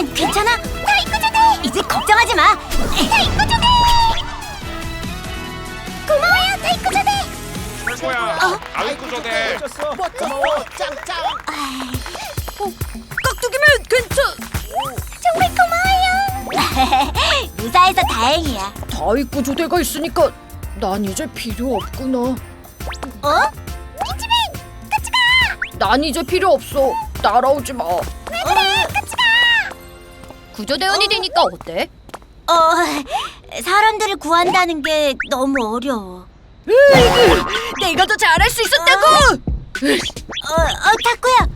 하지만 괜찮아? 타이쿠조대! 이제 걱정하지 마! 타이쿠조대! 고마워요, 타이쿠조대! 뭐야? 아이쿠조대. 고마워 짱짱 깍두기면 괜찮! 정말 고마워요! 무사해서 다행이야. 다이쿠 조대가 있으니까 난 이제 필요 없구나. 어? 이집엔 같이 가! 난 이제 필요 없어. 따라오지 마. 왜 그래? 같이 가! 구조대원이 되니까 어때? 어, 사람들을 구한다는 게 너무 어려워. 내가 더 잘할 수 있었다고. 어, 어, 타쿠야.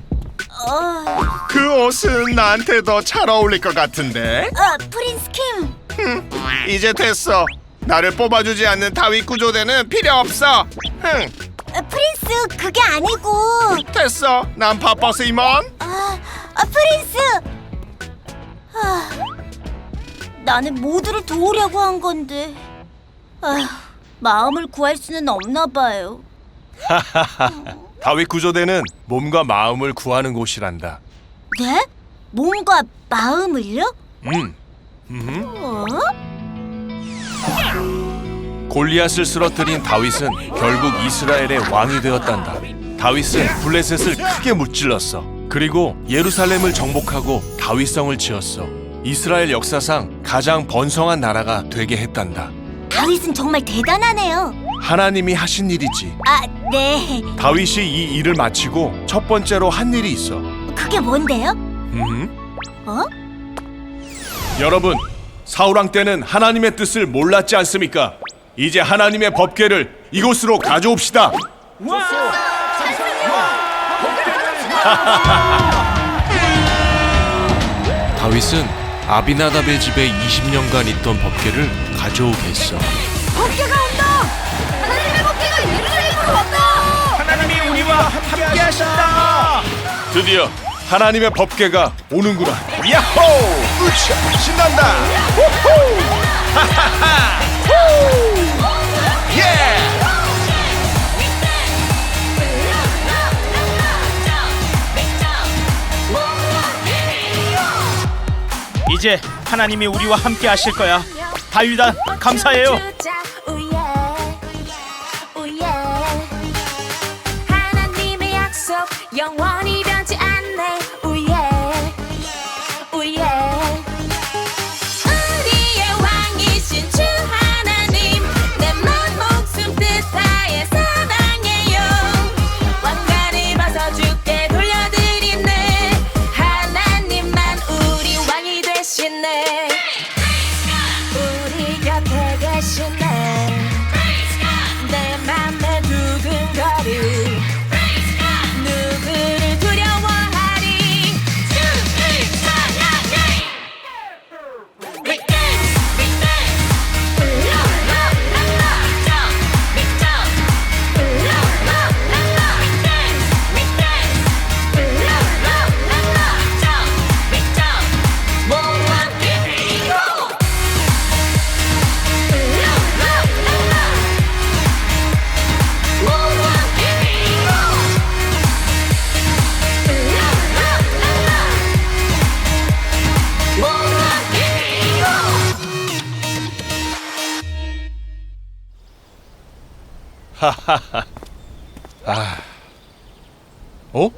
어, 그 옷은 나한테 더 잘 어울릴 것 같은데. 어, 프린스 킴. 이제 됐어. 나를 뽑아주지 않는 다윗 구조대는 필요 없어. 흥, 어, 프린스 그게 아니고. 됐어. 난 바빠서 이만. 아, 아 프린스. 아, 나는 모두를 도우려고 한 건데. 아, 마음을 구할 수는 없나 봐요. 다윗 구조대는 몸과 마음을 구하는 곳이란다. 네? 몸과 마음을요? 음. 음. 어? 골리앗을 쓰러뜨린 다윗은 결국 이스라엘의 왕이 되었단다. 다윗은 블레셋을 크게 무찔렀어. 그리고 예루살렘을 정복하고 다윗성을 지었어. 이스라엘 역사상 가장 번성한 나라가 되게 했단다. 다윗은 정말 대단하네요. 하나님이 하신 일이지. 아, 네. 다윗이 이 일을 마치고 첫 번째로 한 일이 있어. 그게 뭔데요? 음. 어? 여러분, 사울왕 때는 하나님의 뜻을 몰랐지 않습니까? 이제 하나님의 법궤를 이곳으로 가져옵시다. 다윗은 아비나답의 집에 20년간 있던 법궤를 가져오게 했어. 법계가 온다! 하나님의 법계가 예루살렘으로 왔다! 하나님이 우리와 함께 하신다 드디어 하나님의 법궤가 오는구나. 야호! 으쌰! 신난다! 호호! 하하하! 후! 이제 하나님이 우리와 함께 하실 거야. 다윗아 감사해요 어?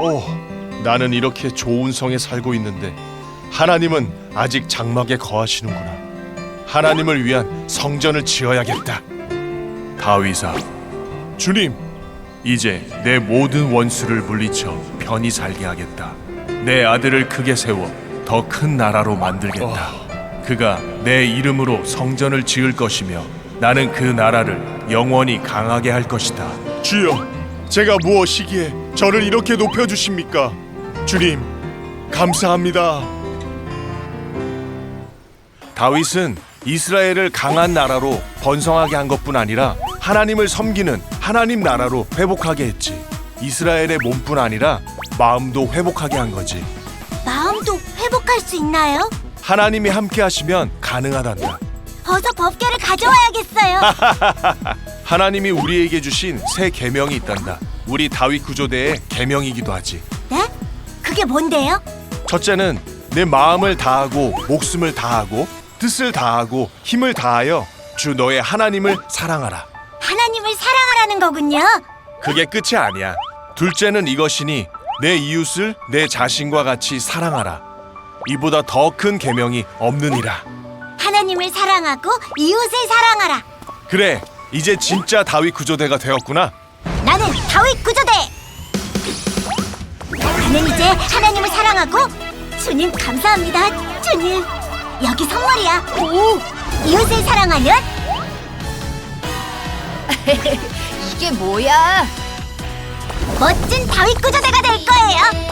오, 나는 이렇게 좋은 성에 살고 있는데 하나님은 아직 장막에 거하시는구나. 하나님을 위한 성전을 지어야겠다. 다윗아, 주님, 이제 내 모든 원수를 물리쳐 편히 살게 하겠다. 내 아들을 크게 세워 더 큰 나라로 만들겠다. 그가 내 이름으로 성전을 지을 것이며 나는 그 나라를 영원히 강하게 할 것이다. 주여, 제가 무엇이기에 저를 이렇게 높여 주십니까? 주님, 감사합니다. 다윗은 이스라엘을 강한 나라로 번성하게 한 것뿐 아니라 하나님을 섬기는 하나님 나라로 회복하게 했지. 이스라엘의 몸뿐 아니라 마음도 회복하게 한 거지. 마음도 회복할 수 있나요? 하나님이 함께 하시면 가능하단다. 어서 법계를 가져와야겠어요. 하나님이 우리에게 주신 새 계명이 있단다. 우리 다윗 구조대의 계명이기도 하지. 네? 그게 뭔데요? 첫째는 내 마음을 다하고 목숨을 다하고 뜻을 다하고 힘을 다하여 주 너의 하나님을 사랑하라. 하나님을 사랑하라는 거군요. 그게 끝이 아니야. 둘째는 이것이니 내 이웃을 내 자신과 같이 사랑하라. 이보다 더 큰 계명이 없느니라. 하나님을 사랑하고 이웃을 사랑하라. 그래, 이제 진짜 다윗 구조대가 되었구나. 나는 다윗 구조대. 나는 이제 하나님을 사랑하고 주님 감사합니다. 주님 여기 선물이야. 오 이웃을 사랑하면 이게 뭐야? 멋진 다윗 구조대가 될 거예요.